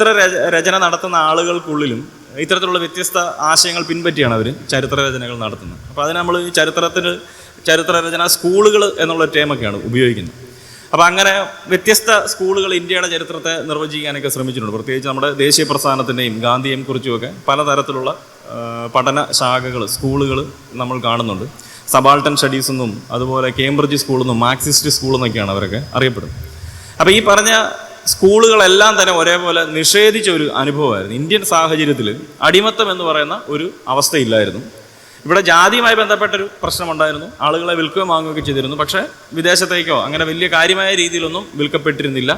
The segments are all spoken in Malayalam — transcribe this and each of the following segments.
ചരിത്ര രച- രചന നടത്തുന്ന ആളുകൾക്കുള്ളിലും ഇത്തരത്തിലുള്ള വ്യത്യസ്ത ആശയങ്ങൾ പിൻപറ്റിയാണ് അവർ ചരിത്ര രചനകൾ നടത്തുന്നത്. അപ്പോൾ അതിന് നമ്മൾ ചരിത്രത്തിന് ചരിത്ര രചന സ്കൂളുകൾ എന്നുള്ള ടേമൊക്കെയാണ് ഉപയോഗിക്കുന്നത്. അപ്പോൾ അങ്ങനെ വ്യത്യസ്ത സ്കൂളുകൾ ഇന്ത്യയുടെ ചരിത്രത്തെ നിർവചിക്കാനൊക്കെ ശ്രമിച്ചിട്ടുണ്ട്. പ്രത്യേകിച്ച് നമ്മുടെ ദേശീയ പ്രസ്ഥാനത്തിന്റെയും ഗാന്ധിയെയും കുറിച്ചുമൊക്കെ പലതരത്തിലുള്ള പഠന ശാഖകൾ സ്കൂളുകൾ നമ്മൾ കാണുന്നുണ്ട്. സബാൾട്ടൻ സ്റ്റഡീസ് എന്നും അതുപോലെ കേംബ്രിഡ്ജ് സ്കൂളെന്നും മാർക്സിസ്റ്റ് സ്കൂളെന്നൊക്കെയാണ് അവരൊക്കെ അറിയപ്പെടുന്നത്. അപ്പോൾ ഈ പറഞ്ഞ സ്കൂളുകളെല്ലാം തന്നെ ഒരേപോലെ നിഷേധിച്ച ഒരു അനുഭവമായിരുന്നു. ഇന്ത്യൻ സാഹചര്യത്തിൽ അടിമത്തം എന്ന് പറയുന്ന ഒരു അവസ്ഥയില്ലായിരുന്നു. ഇവിടെ ജാതിയുമായി ബന്ധപ്പെട്ടൊരു പ്രശ്നമുണ്ടായിരുന്നു. ആളുകളെ വിൽക്കുകയും വാങ്ങുകയൊക്കെ ചെയ്തിരുന്നു. പക്ഷേ വിദേശത്തേക്കോ അങ്ങനെ വലിയ കാര്യമായ രീതിയിലൊന്നും വിൽക്കപ്പെട്ടിരുന്നില്ല.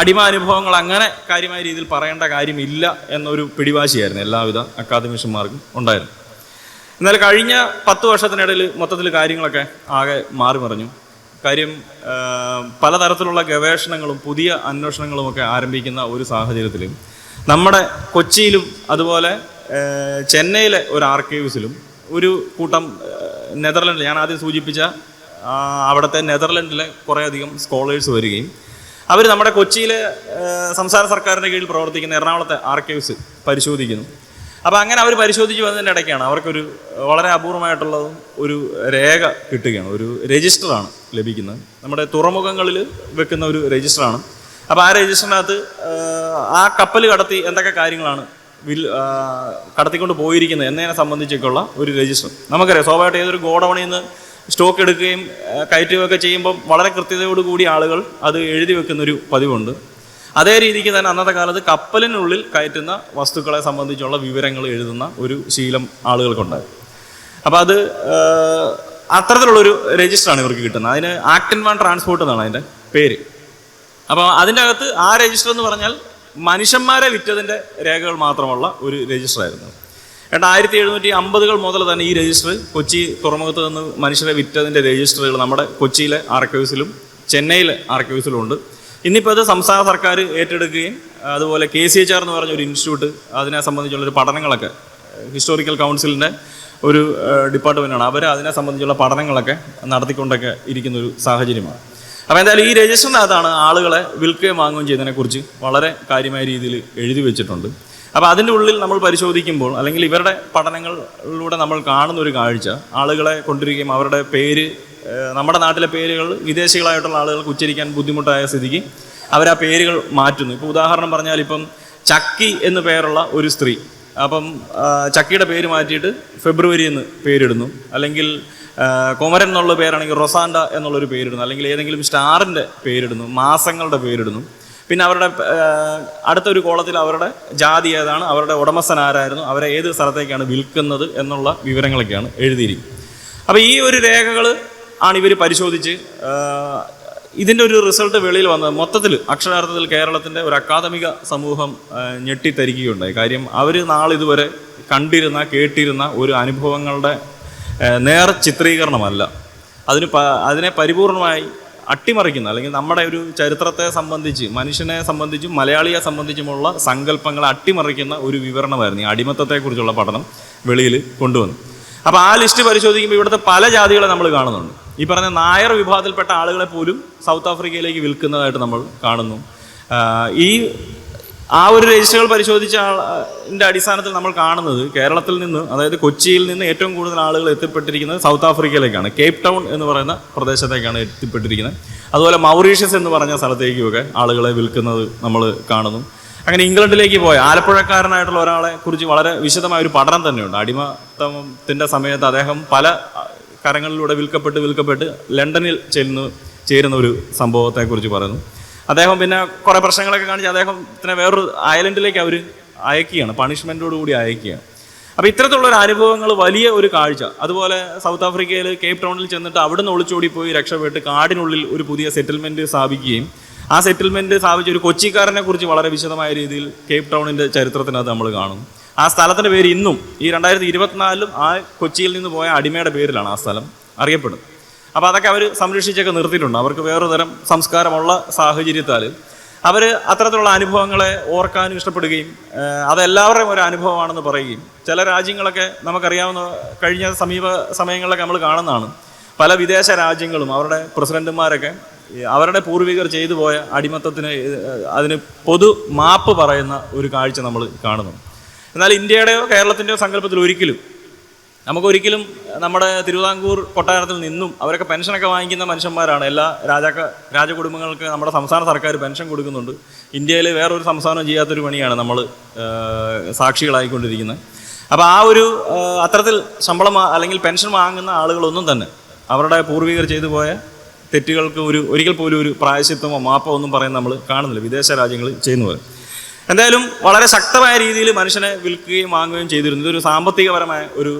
അടിമ അനുഭവങ്ങൾ അങ്ങനെ കാര്യമായ രീതിയിൽ പറയേണ്ട കാര്യമില്ല എന്നൊരു പിടിവാശിയായിരുന്നു എല്ലാവിധ അക്കാദമിഷ്യന്മാർക്കും ഉണ്ടായിരുന്നു. എന്നാൽ കഴിഞ്ഞ പത്ത് വർഷത്തിനിടയിൽ മൊത്തത്തിൽ കാര്യങ്ങളൊക്കെ ആകെ മാറി മറിഞ്ഞു കാര്യം പലതരത്തിലുള്ള ഗവേഷണങ്ങളും പുതിയ അന്വേഷണങ്ങളുമൊക്കെ ആരംഭിക്കുന്ന ഒരു സാഹചര്യത്തിൽ നമ്മുടെ കൊച്ചിയിലും അതുപോലെ ചെന്നൈയിലെ ഒരു ആർക്കൈവ്സിലും ഒരു കൂട്ടം നെതർലൻഡിൽ ഞാൻ ആദ്യം സൂചിപ്പിച്ച അവിടുത്തെ നെതർലൻഡിലെ കുറേയധികം സ്കോളേഴ്സ് വരികയും അവർ നമ്മുടെ കൊച്ചിയിലെ സംസ്ഥാന സർക്കാരിന്റെ കീഴിൽ പ്രവർത്തിക്കുന്ന എറണാകുളത്തെ ആർക്കൈവ്സ് പരിശോധിക്കുന്നു. അപ്പോൾ അങ്ങനെ അവർ പരിശോധിച്ച് വന്നതിന്റെ ഇടയ്ക്കാണ് അവർക്കൊരു വളരെ അപൂർവമായിട്ടുള്ളതും ഒരു രേഖ കിട്ടുകയാണ്. ഒരു രജിസ്റ്ററാണ് ലഭിക്കുന്നത്. നമ്മുടെ തുറമുഖങ്ങളിൽ വെക്കുന്ന ഒരു രജിസ്റ്ററാണ്. അപ്പോൾ ആ രജിസ്റ്ററിനകത്ത് ആ കപ്പൽ കടത്തി എന്തൊക്കെ കാര്യങ്ങളാണ് വിൽ കടത്തിക്കൊണ്ട് പോയിരിക്കുന്നത് എന്നതിനെ സംബന്ധിച്ചൊക്കെയുള്ള ഒരു രജിസ്റ്റർ. നമുക്കറിയാം സ്വാഭാവികമായിട്ട് ഏതൊരു ഗോഡൗണിൽ നിന്ന് സ്റ്റോക്ക് എടുക്കുകയും കയറ്റുകയൊക്കെ ചെയ്യുമ്പോൾ വളരെ കൃത്യതയോടുകൂടി ആളുകൾ അത് എഴുതി വെക്കുന്നൊരു പതിവുണ്ട്. അതേ രീതിക്ക് തന്നെ അന്നത്തെ കാലത്ത് കപ്പലിനുള്ളിൽ കയറ്റുന്ന വസ്തുക്കളെ സംബന്ധിച്ചുള്ള വിവരങ്ങൾ എഴുതുന്ന ഒരു ശീലം ആളുകൾക്കുണ്ടായി. അപ്പോൾ അത് അത്തരത്തിലുള്ളൊരു രജിസ്റ്ററാണ് ഇവർക്ക് കിട്ടുന്നത്. അതിന് ആക്ട് ആൻഡ് വൺ ട്രാൻസ്പോർട്ട് എന്നാണ് അതിന്റെ പേര്. അപ്പോൾ അതിന്റെ അകത്ത് ആ രജിസ്റ്റർ എന്ന് പറഞ്ഞാൽ മനുഷ്യന്മാരെ വിറ്റതിന്റെ രേഖകൾ മാത്രമുള്ള ഒരു രജിസ്റ്റർ ആയിരുന്നു ഏട്ടാ ആയിരത്തി എഴുന്നൂറ്റി അമ്പതുകൾ മുതൽ തന്നെ ഈ രജിസ്റ്റർ കൊച്ചി തുറമുഖത്ത് നിന്ന് മനുഷ്യരെ വിറ്റതിന്റെ രജിസ്റ്ററുകൾ നമ്മുടെ കൊച്ചിയിലെ ആർക്കൈവ്സിലും ചെന്നൈയിലെ ആർക്കൈവ്സിലും ഉണ്ട്. ഇന്നിപ്പോൾ അത് സംസ്ഥാന സർക്കാർ ഏറ്റെടുക്കുകയും അതുപോലെ കെ സി എച്ച് ആർ എന്ന് പറഞ്ഞ ഒരു ഇൻസ്റ്റിറ്റ്യൂട്ട് അതിനെ സംബന്ധിച്ചുള്ളൊരു പഠനങ്ങളൊക്കെ ഹിസ്റ്റോറിക്കൽ കൗൺസിലിന്റെ ഒരു ഡിപ്പാർട്ട്മെന്റാണ് അവർ അതിനെ സംബന്ധിച്ചുള്ള പഠനങ്ങളൊക്കെ നടത്തിക്കൊണ്ടൊക്കെ ഇരിക്കുന്ന ഒരു സാഹചര്യമാണ്. അപ്പോൾ എന്തായാലും ഈ രജിസ്റ്ററിനകത്താണ് ആളുകളെ വിൽക്കുകയും വാങ്ങുകയും ചെയ്യുന്നതിനെക്കുറിച്ച് വളരെ കാര്യമായ രീതിയിൽ എഴുതി വെച്ചിട്ടുണ്ട്. അപ്പോൾ അതിന്റെ ഉള്ളിൽ നമ്മൾ പരിശോധിക്കുമ്പോൾ അല്ലെങ്കിൽ ഇവരുടെ പഠനങ്ങളിലൂടെ നമ്മൾ കാണുന്ന ഒരു കാഴ്ച ആളുകളെ കൊണ്ടിരിക്കുകയും അവരുടെ പേര് നമ്മുടെ നാട്ടിലെ പേരുകൾ വിദേശികളായിട്ടുള്ള ആളുകൾക്ക് ഉച്ചരിക്കാൻ ബുദ്ധിമുട്ടായ സ്ഥിതിക്ക് അവർ ആ പേരുകൾ മാറ്റുന്നു. ഇപ്പോൾ ഉദാഹരണം പറഞ്ഞാൽ ഇപ്പം ചക്കി എന്ന് പേരുള്ള ഒരു സ്ത്രീ അപ്പം ചക്കിയുടെ പേര് മാറ്റിയിട്ട് ഫെബ്രുവരി എന്ന് പേരിടുന്നു. അല്ലെങ്കിൽ കുമരൻ എന്നുള്ള പേരാണെങ്കിൽ റൊസാൻഡ എന്നുള്ളൊരു പേരിടുന്നു. അല്ലെങ്കിൽ ഏതെങ്കിലും സ്റ്റാറിന്റെ പേരിടുന്നു മാസങ്ങളുടെ പേരിടുന്നു. പിന്നെ അവരുടെ അടുത്തൊരു കോളത്തിൽ അവരുടെ ജാതി ഏതാണ് അവരുടെ ഉടമസ്ഥൻ ആരായിരുന്നു അവരെ ഏത് സ്ഥലത്തേക്കാണ് വിൽക്കുന്നത് എന്നുള്ള വിവരങ്ങളൊക്കെയാണ് എഴുതിയിരിക്കുന്നത്. അപ്പോൾ ഈ ഒരു രേഖകൾ ആണ് ഇവർ പരിശോധിച്ച് ഇതിന്റെ ഒരു റിസൾട്ട് വെളിയിൽ വന്നത്. മൊത്തത്തിൽ അക്ഷരാർത്ഥത്തിൽ കേരളത്തിന്റെ ഒരു അക്കാദമിക സമൂഹം ഞെട്ടിത്തരിക്കുകയുണ്ടായി. കാര്യം അവർ നാളിതുവരെ കണ്ടിരുന്ന കേട്ടിരുന്ന ഒരു അനുഭവങ്ങളുടെ നേർ ചിത്രീകരണമല്ല അതിന് അതിനെ പരിപൂർണമായി അട്ടിമറിക്കുന്ന. അല്ലെങ്കിൽ നമ്മുടെ ഒരു ചരിത്രത്തെ സംബന്ധിച്ച് മനുഷ്യനെ സംബന്ധിച്ചും മലയാളിയെ സംബന്ധിച്ചുമുള്ള സങ്കല്പങ്ങളെ അട്ടിമറിക്കുന്ന ഒരു വിവരണമായിരുന്നു ഈ അടിമത്തത്തെക്കുറിച്ചുള്ള പഠനം വെളിയിൽ കൊണ്ടുവന്നു അപ്പോൾ ആ ലിസ്റ്റ് പരിശോധിക്കുമ്പോൾ ഇവിടുത്തെ പല ജാതികളെ നമ്മൾ കാണുന്നുണ്ട്. ഈ പറഞ്ഞ നായർ വിഭാഗത്തിൽപ്പെട്ട ആളുകളെ പോലും സൗത്ത് ആഫ്രിക്കയിലേക്ക് വിൽക്കുന്നതായിട്ട് നമ്മൾ കാണുന്നു. ഈ ആ ഒരു രജിസ്റ്ററുകൾ പരിശോധിച്ച ആളിന്റെ അടിസ്ഥാനത്തിൽ നമ്മൾ കാണുന്നത് കേരളത്തിൽ നിന്ന് അതായത് കൊച്ചിയിൽ നിന്ന് ഏറ്റവും കൂടുതൽ ആളുകൾ എത്തിപ്പെട്ടിരിക്കുന്നത് സൗത്ത് ആഫ്രിക്കയിലേക്കാണ്. കേപ്പ് ടൗൺ എന്ന് പറയുന്ന പ്രദേശത്തേക്കാണ് എത്തിപ്പെട്ടിരിക്കുന്നത്. അതുപോലെ മൗറീഷ്യസ് എന്ന് പറഞ്ഞ സ്ഥലത്തേക്കുമൊക്കെ ആളുകളെ വിൽക്കുന്നത് നമ്മൾ കാണുന്നു. അങ്ങനെ ഇംഗ്ലണ്ടിലേക്ക് പോയ ആലപ്പുഴക്കാരനായിട്ടുള്ള ഒരാളെ കുറിച്ച് വളരെ വിശദമായ ഒരു പഠനം തന്നെയുണ്ട്. അടിമത്തത്തിന്റെ സമയത്ത് അദ്ദേഹം പല കരങ്ങളിലൂടെ വിൽക്കപ്പെട്ട് വിൽക്കപ്പെട്ട് ലണ്ടനിൽ ചെല്ലുന്നു ചേരുന്ന ഒരു സംഭവത്തെക്കുറിച്ച് പറയുന്നു. അദ്ദേഹം പിന്നെ കുറേ പ്രശ്നങ്ങളൊക്കെ കാണിച്ച് അദ്ദേഹത്തിനെ വേറൊരു ഐലൻഡിലേക്ക് അവർ അയക്കുകയാണ്. പണിഷ്മെന്റോടുകൂടി അയക്കുകയാണ്. അപ്പോൾ ഇത്തരത്തിലുള്ള ഒരു അനുഭവങ്ങൾ വലിയ ഒരു കാഴ്ച. അതുപോലെ സൗത്ത് ആഫ്രിക്കയിൽ കേപ്പ് ടൗണിൽ ചെന്നിട്ട് അവിടുന്ന് ഒളിച്ചോടി പോയി രക്ഷപ്പെട്ട് കാടിനുള്ളിൽ ഒരു പുതിയ സെറ്റിൽമെന്റ് സ്ഥാപിക്കുകയും ആ സെറ്റിൽമെന്റ് സ്ഥാപിച്ച ഒരു കൊച്ചിക്കാരനെ കുറിച്ച് വളരെ വിശദമായ രീതിയിൽ കേപ്പ് ടൗണിന്റെ ചരിത്രത്തിനകത്ത് നമ്മൾ കാണും. ആ സ്ഥലത്തിന്റെ പേര് ഇന്നും ഈ രണ്ടായിരത്തി ഇരുപത്തിനാലിലും ആ കൊച്ചിയിൽ നിന്ന് പോയ അടിമയുടെ പേരിലാണ് ആ സ്ഥലം അറിയപ്പെടുന്നത്. അപ്പോൾ അതൊക്കെ അവർ സംരക്ഷിച്ചൊക്കെ നിർത്തിയിട്ടുണ്ട്. അവർക്ക് വേറൊരു തരം സംസ്കാരമുള്ള സാഹചര്യത്താൽ. അവർ അത്തരത്തിലുള്ള അനുഭവങ്ങളെ ഓർക്കാനും ഇഷ്ടപ്പെടുകയും അതെല്ലാവരുടെയും ഒരു അനുഭവമാണെന്ന് പറയുകയും ചില രാജ്യങ്ങളൊക്കെ നമുക്കറിയാവുന്ന കഴിഞ്ഞ സമീപ സമയങ്ങളിലൊക്കെ നമ്മൾ കാണുന്നതാണ്. പല വിദേശ രാജ്യങ്ങളും അവരുടെ പ്രസിഡന്റുമാരൊക്കെ അവരുടെ പൂർവികർ ചെയ്തു പോയ അടിമത്തത്തിന് അതിന് പൊതു മാപ്പ് പറയുന്ന ഒരു കാഴ്ച നമ്മൾ കാണുന്നു. എന്നാൽ ഇന്ത്യയുടെയോ കേരളത്തിന്റെയോ സങ്കല്പത്തിൽ ഒരിക്കലും നമുക്കൊരിക്കലും നമ്മുടെ തിരുവിതാംകൂർ കൊട്ടാരത്തിൽ നിന്നും അവരൊക്കെ പെൻഷനൊക്കെ വാങ്ങിക്കുന്ന മനുഷ്യന്മാരാണ്. എല്ലാ രാജാക്ക രാജകുടുംബങ്ങൾക്ക് നമ്മുടെ സംസ്ഥാന സർക്കാർ പെൻഷൻ കൊടുക്കുന്നുണ്ട്. ഇന്ത്യയിൽ വേറൊരു സംസ്ഥാനം ചെയ്യാത്തൊരു പണിയാണ് നമ്മൾ സാക്ഷികളായിക്കൊണ്ടിരിക്കുന്നത്. അപ്പോൾ ആ ഒരു അത്തരത്തിൽ ശമ്പളം അല്ലെങ്കിൽ പെൻഷൻ വാങ്ങുന്ന ആളുകളൊന്നും തന്നെ അവരുടെ പൂർവികർ ചെയ്തു പോയ തെറ്റുകൾക്ക് ഒരു ഒരിക്കൽ പോലും ഒരു പ്രായശിത്വമോ മാപ്പോ ഒന്നും പറയുന്ന നമ്മൾ കാണുന്നില്ല. വിദേശ രാജ്യങ്ങളിൽ ചെയ്യുന്ന പോലെ. എന്തായാലും വളരെ ശക്തമായ രീതിയിൽ മനുഷ്യനെ വിൽക്കുകയും വാങ്ങുകയും ചെയ്തിരുന്നു. ഇതൊരു സാമ്പത്തികപരമായ ഒരു